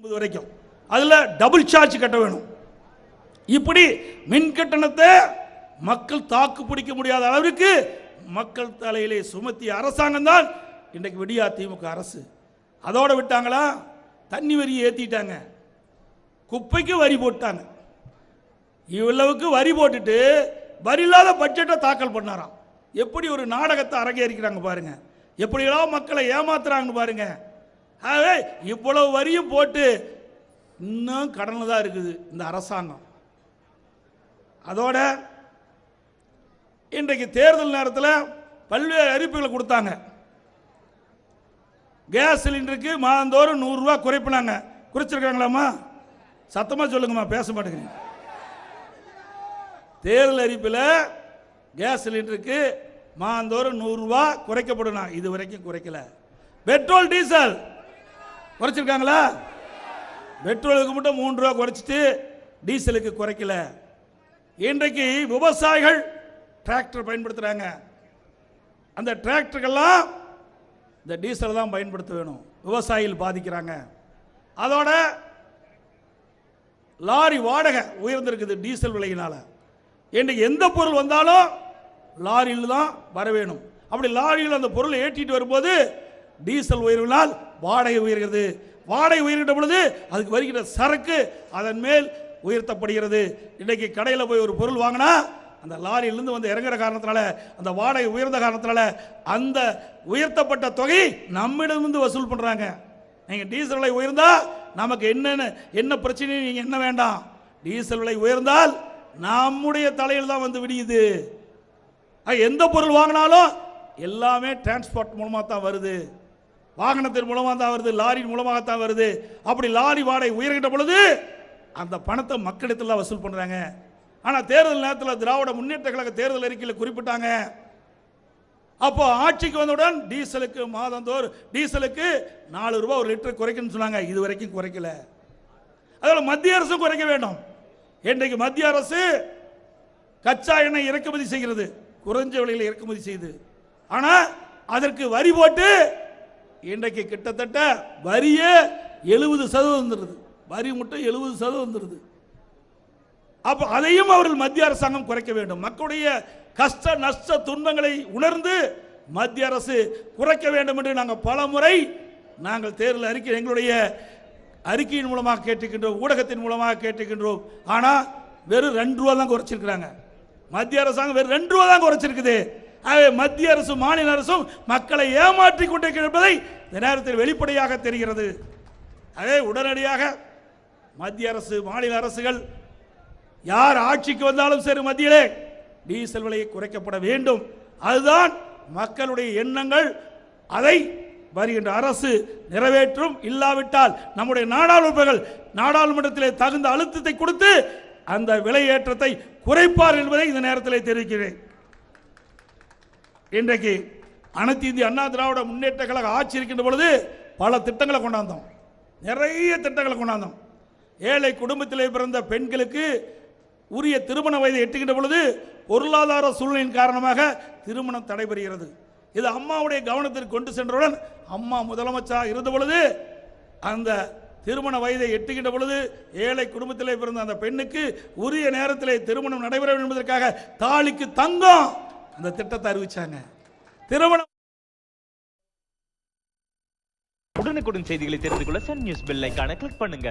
ஒன்பது வரைக்கும். அதில் டபுள் சார்ஜ் கட்ட வேணும். இப்படி மின் கட்டணத்தை மக்கள் தாக்கு பிடிக்க முடியாத அளவிற்கு மக்கள் தலையிலே சுமத்திய அரசாங்கம் தான் இன்றைக்கு விடியா திமுக அரசு. அதோடு விட்டாங்களா? தண்ணி வரியை ஏற்றிட்டாங்க குப்பைக்கு வரி போட்டாங்க. இவ்வளவுக்கு வரி போட்டுட்டு வரி இல்லாத பட்ஜெட்டை தாக்கல் பண்ணாராம். எப்படி ஒரு நாடகத்தை அரங்கேறிக்கிறாங்க பாருங்க. எப்படியெல்லாம் மக்களை ஏமாத்துறாங்கன்னு பாருங்கள் ஆகவே இவ்வளவு வரியும் போட்டு இன்னும் கடனில் தான் இருக்குது இந்த அரசாங்கம். அதோட இன்றைக்கு தேர்தல் நேரத்தில் பல்வேறு அறிவிப்புகளை கொடுத்தாங்க. கேஸ் சிலிண்டருக்கு மாதந்தோறும் நூறுரூவா குறைப்பினாங்க. குறைச்சிருக்காங்களாம்மா? சத்தமாக சொல்லுங்கம்மா பேச மாட்டேங்க தேர்தல் அறிவிப்பில் கேஸ் சிலிண்டருக்கு மாதந்தோறும் நூறுரூவா குறைக்கப்படணும் இது வரைக்கும் குறைக்கல. பெட்ரோல் டீசல் குறைச்சிருக்காங்களா? பெட்ரோலுக்கு மட்டும் மூன்று ரூபா குறைச்சிட்டு டீசலுக்கு குறைக்கல. இன்றைக்கு விவசாயிகள் டிராக்டர் பயன்படுத்துகிறாங்க அந்த டிராக்டர்கள்லாம் இந்த டீசல் தான் பயன்படுத்த வேணும். விவசாயிகள் பாதிக்கிறாங்க. அதோட லாரி வாடகை உயர்ந்திருக்குது டீசல் விலையினால். இன்றைக்கு எந்த பொருள் வந்தாலும் லாரியில் தான் வர வேணும். அப்படி லாரியில் அந்த பொருளை ஏற்றிட்டு வரும்போது டீசல் உயர்வினால் வாடகை உயர்கிறது. வாடகை உயர்கின்ற பொழுது அதுக்கு வருகிற சரக்கு அதன் மேல் உயர்த்தப்படுகிறது. இன்றைக்கு கடையில் போய் ஒரு பொருள் வாங்கினா அந்த லாரியிலிருந்து வந்து இறங்குற காரணத்தினால அந்த வாடகை உயர்ந்த காரணத்தினால அந்த உயர்த்தப்பட்ட தொகை நம்மிடமிருந்து வசூல் பண்ணுறாங்க நீங்கள் டீசல் விலை உயர்ந்தால் நமக்கு என்னென்ன என்ன பிரச்சனை நீங்கள் என்ன வேண்டாம். டீசல் விலை உயர்ந்தால் நம்முடைய தலையில் தான் வந்து விடியுது. எந்த பொருள் வாங்கினாலும் எல்லாமே டிரான்ஸ்போர்ட் மூலமாக தான் வருது. வாகனத்தின் மூலமாக தான் வருது லாரியின் மூலமாக தான் வருது. அப்படி லாரி வாடகை உயர்கிட்ட பொழுது அந்த பணத்தை மக்களிடத்தில் வசூல் பண்ணுறாங்க ஆனால் தேர்தல் நேரத்தில் திராவிட முன்னேற்ற கழக தேர்தல் அறிக்கையில் குறிப்பிட்டாங்க. அப்போ ஆட்சிக்கு வந்தவுடன் டீசலுக்கு மாதந்தோர் டீசலுக்கு நாலு ரூபா ஒரு லிட்டர் குறைக்கணும்னு சொன்னாங்க. இது வரைக்கும் குறைக்கல. அதோட மத்திய அரசும் குறைக்க வேண்டும். இன்றைக்கு மத்திய அரசு கச்சா எண்ணெய் இறக்குமதி செய்கிறது. குறைஞ்ச விலையில் இறக்குமதி செய்யுது ஆனால் அதற்கு வரி போட்டு இன்றைக்கு கிட்டத்தட்ட வரியே எழுபது சதவீதம் வந்துடுது வரி மட்டும் எழுபது சதவீதம் வந்துடுது அப்போ அதையும் அவர்கள் மத்திய அரசாங்கம் குறைக்க வேண்டும். மக்களுடைய கஷ்ட நஷ்ட துன்பங்களை உணர்ந்து மத்திய அரசு குறைக்க வேண்டும் என்று நாங்கள் பல முறை நாங்கள் தேர்தல் அறிக்கை எங்களுடைய அறிக்கையின் மூலமாக கேட்டுக்கின்றோம் ஊடகத்தின் மூலமாக கேட்டுக்கின்றோம் ஆனால் வெறும் ரெண்டு ரூபா தான் குறைச்சிருக்கிறாங்க. மத்திய அரசாங்கம் வெறும் ரெண்டு ரூபா தான் குறைச்சிருக்குது. ஆகவே மத்திய அரசு மாநில அரசும் மக்களை ஏமாற்றி கொண்டே என்பதை இந்த நேரத்தில் வெளிப்படையாக தெரிகிறது. அதே உடனடியாக மத்திய அரசு மாநில அரசுகள் யார் ஆட்சிக்கு வந்தாலும் சரி மத்தியிலே டீசல் விலையை குறைக்கப்பட வேண்டும். அதுதான் மக்களுடைய எண்ணங்கள். அதை வருகின்ற அரசு நிறைவேற்றும். இல்லாவிட்டால் நம்முடைய நாடாளுமன்றங்கள் நாடாளுமன்றத்திலே தகுந்த அழுத்தத்தை கொடுத்து அந்த விலை ஏற்றத்தை குறைப்பார் என்பதை இந்த நேரத்தில் தெரிவிக்கிறேன். இன்றைக்கு அனைத்து இந்திய அண்ணா திராவிட முன்னேற்ற கழக ஆட்சி இருக்கின்ற பொழுது பல திட்டங்களை கொண்டாந்தோம். நிறைய திட்டங்களை கொண்டாந்தோம். ஏழை குடும்பத்திலே பிறந்த பெண்களுக்கு உரிய திருமண வயதை எட்டுகின்ற பொழுது பொருளாதார சூழ்நிலையின் காரணமாக திருமணம் தடைபெறுகிறது. இது அம்மாவுடைய கவனத்திற்கு கொண்டு சென்றவுடன் அம்மா முதலமைச்சராக இருந்த பொழுது அந்த திருமண வயதை எட்டுகின்ற பொழுது ஏழை குடும்பத்திலே பிறந்த அந்த பெண்ணுக்கு உரிய நேரத்திலே திருமணம் நடைபெற வேண்டும் என்பதற்காக தாலிக்கு தங்கம் அந்த திட்டத்தை அறிவிச்சாங்க. திருமணம் உடனுக்குடன் செய்திகளை தெரிந்து கொள்ள சன் நியூஸ் பெல் ஐக்கான கிளிக் பண்ணுங்க.